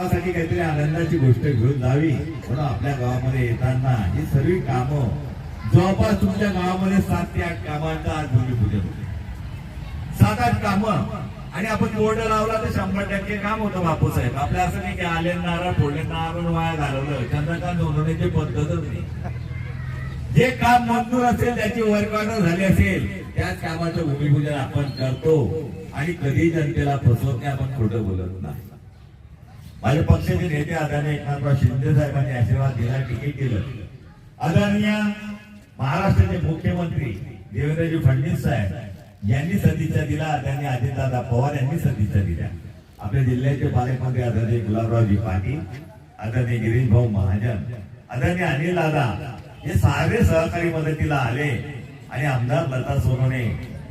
गावासाठी काहीतरी आनंदाची गोष्ट घेऊन जावी म्हणून आपल्या गावामध्ये येताना ही सर्व कामं जवळपास तुमच्या गावामध्ये सात ते आठ कामांचा आज भूमिपूजन होतं. सात आठ कामं. आणि आपण बोर्ड लावला तर शंभर टक्के काम होतं बापूसाहेब. आपल्या असं नाही की आले नारळ फोडले नारळ वाया घालवलं. चंद्रकांत नोंदवण्याची पद्धतच नाही. जे काम मंजूर असेल त्याची वर्क ऑर्डर झाली असेल त्याच कामाचं भूमिपूजन आपण करतो. आणि कधी जनतेला फसवत नाही आपण खोटं बोलत नाही. माझ्या पक्षाचे नेते आदरणीय एकनाथराव शिंदे साहेबांनी आशीर्वाद दिला तिकीट दिलं. आदरणीय महाराष्ट्राचे मुख्यमंत्री देवेंद्रजी फडणवीस साहेब यांनी सदिच्छा दिला त्यांनी अजितदादा पवार यांनी सदिच्छा दिल्या. आपल्या जिल्ह्याचे पालकमंत्री आदरणीय गुलाबरावजी पाटील आदरणीय गिरीश भाऊ महाजन आदरणीय अनिल दादा हे सारे सहकारी मदतीला आले. आणि आमदार लता सोनवणे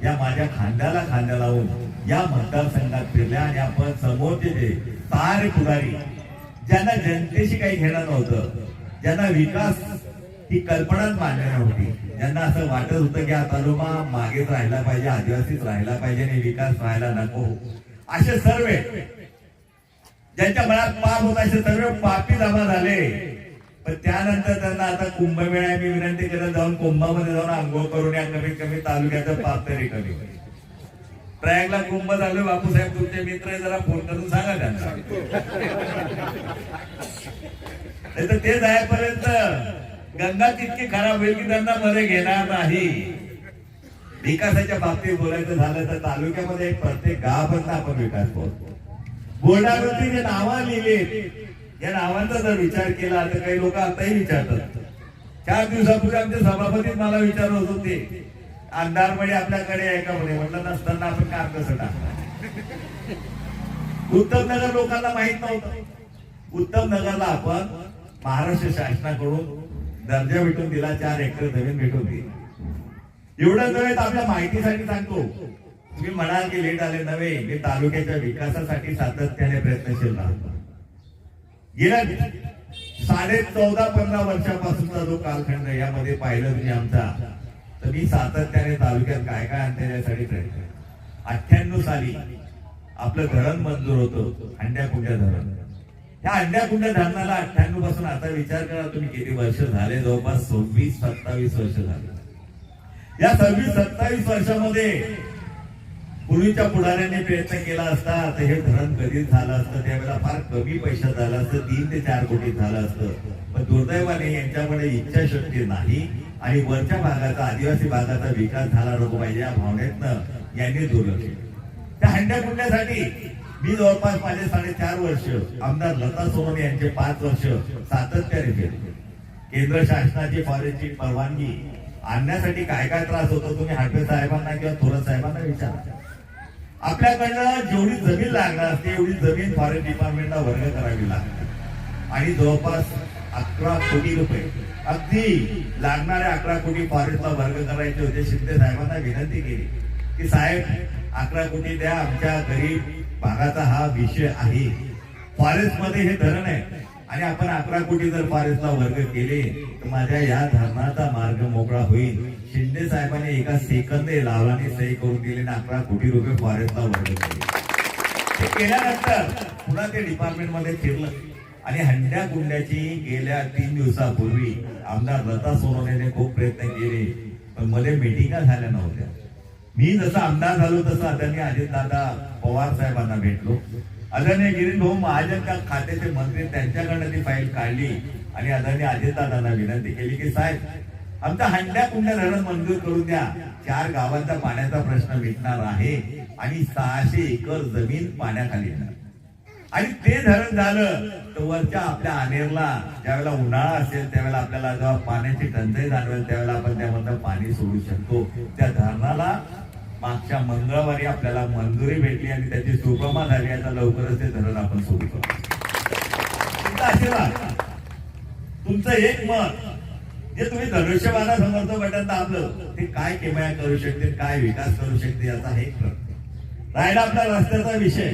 या माझ्या खांद्याला खांद्या लावून या मतदारसंघात फिरल्या आणि आपण समोरचे जे सारे पुढारी. ज्यांना जनतेशी काही घेणं नव्हतं ज्यांना विकास ही कल्पनाच मान्य नव्हती ज्यांना असं वाटत होतं की हा तालुका मागेच राहिला पाहिजे आदिवासीच राहिला पाहिजे आणि विकास व्हायला नको. असे सर्व ज्यांच्या मनात पाप होता असे सर्व पापी जमा झाले. पण त्यानंतर त्यांना आता कुंभमेळा मी विनंती केलं जाऊन कुंभामध्ये जाऊन आंघोळ करून या कमीत कमी तालुक्याचं पाप तरी कमी होईल. प्रयागला कुंभ झालं बापूसाहेब तुमचे मित्र आहे, जरा फोन करून सांगा त्यांना. नाही तर ते जायपर्यंत गंगा तितकी खराब होईल की त्यांना मध्ये घेणार नाही. विकासाच्या बाबतीत बोलायचं झालं तर तालुक्यामध्ये प्रत्येक गावापर्यंत आपण विकास पोहोचतो बोर्डावरती जे नावं लिहिले या नावांचा जर विचार केला तर काही लोक आताही विचारतात. चार दिवसापूर्वी आमचे सभापती मला विचारत होते आमदार आपल्याकडे आहे का म्हणे म्हटलं नसताना आपण काम कसं टाकणार उत्तम नगर लोकांना माहीत नव्हतं. उत्तम नगरला आपण महाराष्ट्र शासनाकडून दर्जा भेटून दिला चार एकर जमीन भेटून दिली. एवढं नव्हे तर आपल्या माहितीसाठी सांगतो. तुम्ही म्हणाल की लेट आले नव्हे. मी तालुक्याच्या विकासासाठी सातत्याने प्रयत्नशील राहतो गेल्या साडे चौदा पंधरा वर्षापासूनचा जो कालखंड यामध्ये पाहिलं तुम्ही आमचा. तर मी सातत्याने तालुक्यात काय काय आणते यासाठी प्रयत्न अठ्ठ्याण्णव साली आपलं धरण मंजूर होतं अंड्या धरण. त्या अंड्या धरणाला अठ्ठ्याण्णवपासून आता विचार करा तुम्ही किती वर्ष झाले जवळपास सव्वीस सत्तावीस वर्ष झाले. या सव्वीस सत्तावीस वर्षामध्ये पूर्वीच्या पुढाऱ्यांनी प्रयत्न केला असता तर हे धरण कधीच झालं असतं त्यावेळेला फार कमी पैशात झालं असतं तीन ते चार कोटी झालं असतं. पण दुर्दैवाने यांच्याकडे इच्छाशक्ती नाही. आणि वरच्या भागाचा आदिवासी भागाचा विकास झाला नको पाहिजे या भावनेतनं यांनी दुर्लक्ष केलं. त्या हंड्या कुंड्यासाठी मी जवळपास माझे साडेचार वर्ष आमदार लता सोनवणे यांचे पाच वर्ष सातत्याने केले. केंद्र शासनाची फॉरेस्टची परवानगी आणण्यासाठी काय काय त्रास होतो तुम्ही हाटवे साहेबांना किंवा थोरात साहेबांना विचारा. आपल्याकडनं जेवढी जमीन लागणार असते एवढी जमीन फॉरेस्ट डिपार्टमेंटला वर्ग करावी लागते. आणि जवळपास अकरा कोटी रुपये अगदी लागणाऱ्या अकरा कोटी फॉरेस्टला वर्ग करायचे होते शिंदे साहेबांना विनंती केली की साहेब अकरा कोटी द्या आमच्या गरीब भागाचा हा विषय आहे. फॉरेस्टमध्ये हे धरण आहे. आणि आपण अकरा कोटी जर फॉरेस्टला वर्ग केले तर माझ्या या धरणाचा मार्ग मोकळा होईल. शिंदे साहेबांनी एका सेकंद लावलाने सही करून दिले आणि अकरा कोटी रुपये फॉरेस्टला वर्ग केले. ते केल्यानंतर पुन्हा ते डिपार्टमेंटमध्ये फिरलं. आणि हंड्या गुंड्याची गेल्या तीन दिवसापूर्वी आमदार लता सोनवणेने खूप प्रयत्न केले पण मध्ये मिटिंगा झाल्या नव्हत्या. मी जसं आमदार झालो तसं आदरणीय अजितदादा पवार साहेबांना भेटलो. आदरणीय गिरीश भाऊ महाजनच्या खात्याचे मंत्री त्यांच्याकडनं ती फाईल काढली आणि आदरणीय अजितदादांना विनंती केली की साहेब आमचा हंड्या कुंड्या धरण मंजूर करून द्या. चार गावांचा पाण्याचा प्रश्न मिटणार आहे आणि सहाशे एकर जमीन पाण्याखाली येणार. आणि ते धरण झालं तर वरच्या आपल्या आनेरला ज्यावेळेला उन्हाळा असेल त्यावेळेला आपल्याला जेव्हा पाण्याची टंचाई जाणवेल त्यावेळेला आपण त्यामधलं पाणी सोडू शकतो. त्या धरणाला मागच्या मंगळवारी आपल्याला मंजुरी भेटली आणि त्याची सुप्रमा झाली आता लवकरच ते धरण आपण सोडू शकतो. तुमचा आशीर्वाद. तुमचं एक मत. जे तुम्ही धनुष्यबाणा समर्थ बटन दाबलं ते काय किमया करू शकते काय विकास करू शकते याचा हे प्रश्न. राहिला आपला रस्त्याचा विषय.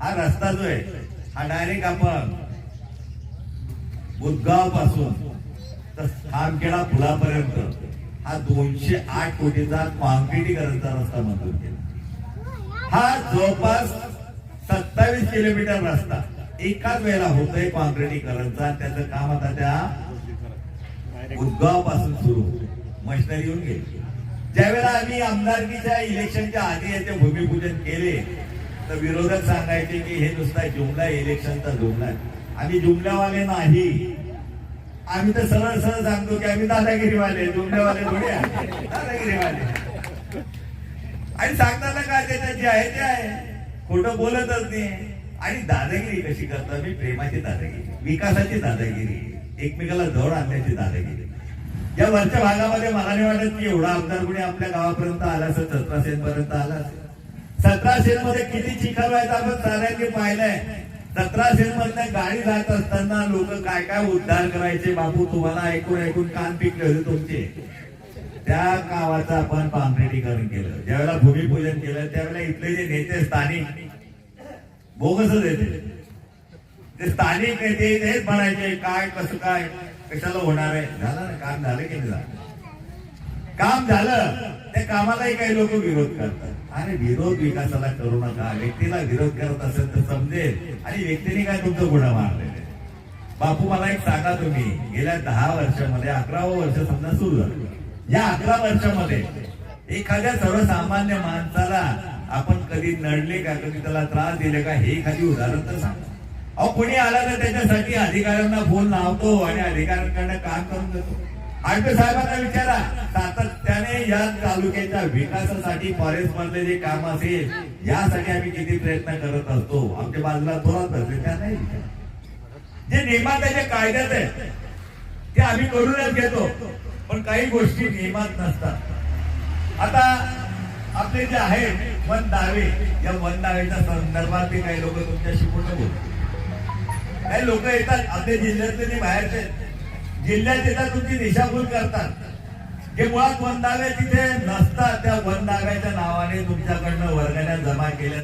हा रस्ता जो आहे हा डायरेक्ट आपण बुधगावपासून तर खामखेडा पुलापर्यंत हा दोनशे आठ कोटीचा कॉन्क्रिटीकरणचा रस्ता मंजूर केला. हा जवळपास सत्तावीस किलोमीटर रस्ता एकाच वेळेला होतोय कॉन्क्रिटीकरणचा त्याचं काम आता त्या उदगावपासून सुरू मशिनरी येऊन गेली. ज्यावेळेला आम्ही आमदारकीच्या इलेक्शनच्या आधी याचे भूमिपूजन केले तर विरोधक सांगायचे की हे नुसता जुमला इलेक्शनचा जुमला आहे. आम्ही जुमल्यावाले नाही. आम्ही तर सरळ सरळ सांगतो की आम्ही दादागिरीवाले जुमल्यावाले थोडे दादागिरीवाले आणि सांगताना काय त्याच्यात जे आहे ते आहे. खोटं बोलतच नाही. आणि दादागिरी कशी करतात? मी प्रेमाची दादागिरी. विकासाची दादागिरी. एकमेकाला जवळ आणण्याची दादागिरी. या वरच्या भागामध्ये मला नाही वाटत की एवढा आमदार कुणी आपल्या गावापर्यंत आला असेल सतरा पर्यंत आला असेल. सतरा सेन मध्ये किती चिखल व्हायचा आपण सगळ्यांनी पाहिलंय. सतरा सेन गाडी जात असताना लोक काय काय उद्धार करायचे बापू? तुम्हाला ऐकून ऐकून कान पिकले होते तुमचे. त्या गावाचं आपण कॉन्क्रिटीकरण केलं. ज्यावेळेला भूमिपूजन केलं त्यावेळेला इथले जे नेते स्थानिक बोगसच येते ते. स्थानिक नेते हेच म्हणायचे काय कसं काय कशाला होणार आहे? झालं ना काम झालं की नाही झालं? काम झालं. त्या कामालाही काही लोक विरोध करतात. अरे विरोध विकासाला करू नका. व्यक्तीला विरोध करत असेल तर समजेल. आणि व्यक्तीने काय तुमचं गुन्हा मारलेले बापू मला एक सांगा तुम्ही. गेल्या दहा वर्षामध्ये अकरावं वर्ष समजा सुरू झालं. या अकरा वर्षामध्ये एखाद्या सर्वसामान्य माणसाला आपण कधी नडले का? कधी त्याला त्रास दिले का? हे एखादी उदाहरण तर सांगा. अहो कोणी आला तर त्याच्यासाठी अधिकाऱ्यांना फोन लावतो आणि अधिकाऱ्यांकडनं काम करून देतो. आडवे साहेबांना विचारा. सातत्याने या तालुक्याच्या विकासासाठी फॉरेस्ट मधले जे काम असेल यासाठी आम्ही किती प्रयत्न करत असतो? आमच्या बाजूला थोरात बसले त्या नाही. जे नियमात आहे, जे कायद्यात आहे ते आम्ही करूनच घेतो. पण काही गोष्टी नियमात नसतात. आता आपले जे आहेत वन दावे या वन दावेच्या संदर्भात ते काही लोक तुमच्याशी पूर्ण बोलतात काही लोक येतात आपल्या जिल्ह्यातले ते बाहेरचे जिल्ह्यात येतात तुमची दिशाभूल करतात. जे मुळात वनदावे तिथे नसतात. त्या वनदाव्याच्या नावाने तुमच्याकडनं वर्गाने जमा केल्या.